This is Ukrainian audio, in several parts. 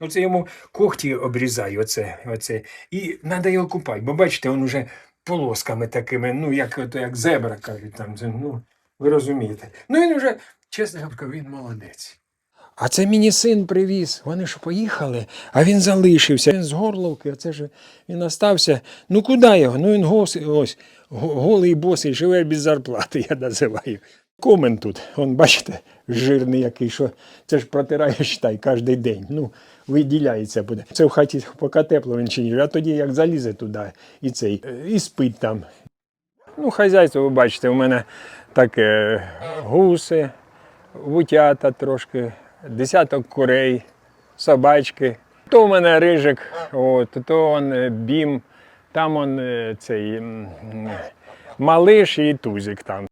Оце йому когті обрізаю, оце, оце. І треба його купати, бо бачите, він уже полосками такими, ну, як, ото, як зебра, кажуть, там, ну, ви розумієте. Ну він вже, чесно кажучи, він молодець. А це мені син привіз. Вони ж поїхали, а він залишився. Він з горловки, оце ж він остався. Ну куди його? Ну він гос, ось, голий босий, живе без зарплати, я називаю. Комен тут, он, бачите, жирний який, що це ж протираєш та кожен день. Ну, виділяється буде. Це в хаті поки тепло він чинить, а тоді як залізе туди і цей, е, і спить там. Ну, хазяйство, ви бачите, у мене таке гуси, вутята трошки, десяток курей, собачки. То у мене рижик, от, то он е, бім, там он е, цей малиш і тузик там.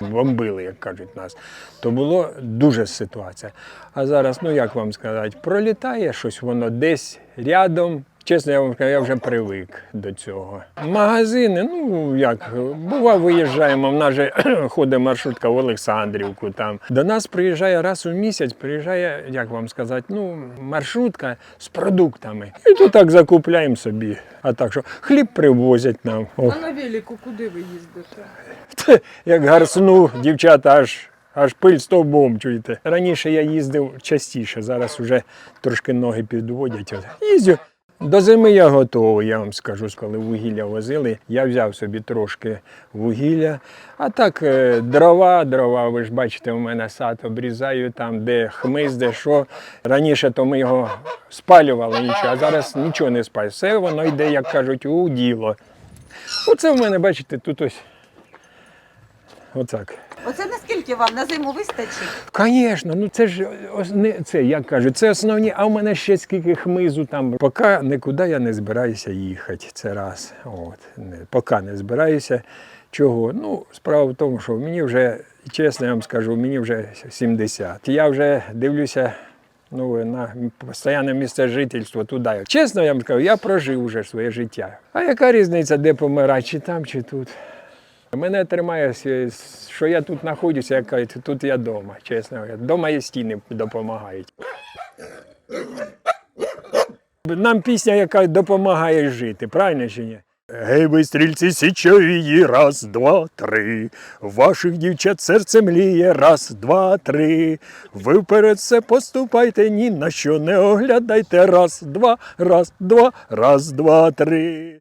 Бомбили, як кажуть нас. То було дуже ситуація. А зараз, ну як вам сказати, пролітає щось воно десь рядом. Чесно, я вам кажу, я вже привик до цього. Магазини, ну як, бува, виїжджаємо, в нас же ходить маршрутка в Олександрівку. Там. До нас приїжджає раз у місяць, приїжджає, як вам сказати, ну, маршрутка з продуктами. І то так закупляємо собі. А так що хліб привозять нам. О. А на велику куди ви їздите? Як гарсну, дівчата аж. Аж пиль стовбом чуєте. Раніше я їздив частіше, зараз вже трошки ноги підводять. Їздю. До зими я готовий, я вам скажу, коли вугілля возили, я взяв собі трошки вугілля. А так, е, дрова, дрова, ви ж бачите, у мене сад обрізаю там, де хмиз, де що. Раніше то ми його спалювали нічого, а зараз нічого не спалює. Все воно йде, як кажуть, у діло. Оце в мене, бачите, тут ось. Отак. Оце наскільки вам на зиму вистачить? Звісно, ну це ж ос- не це, як кажуть, це основні, а в мене ще скільки хмизу там. Поки нікуди я не збираюся їхати. Це раз. От. Не, поки не збираюся. Чого? Ну, справа в тому, що мені вже, чесно я вам скажу, мені вже 70. Я вже дивлюся. Ну, на постійне місце жительства туди. Чесно я вам скажу, я прожив вже своє життя. А яка різниця, де помирати, чи там, чи тут? Мене тримає, що я тут знаходжуся, як кажуть, тут я вдома, чесно. Дома і стіни допомагають. Нам пісня, яка допомагає жити, правильно чи ні? Гей, ви стрільці січовії, раз, два, три. Ваших дівчат серце мліє, раз, два, три. Ви вперед все поступайте, ні на що не оглядайте. Раз, два, раз, два, раз, два, три.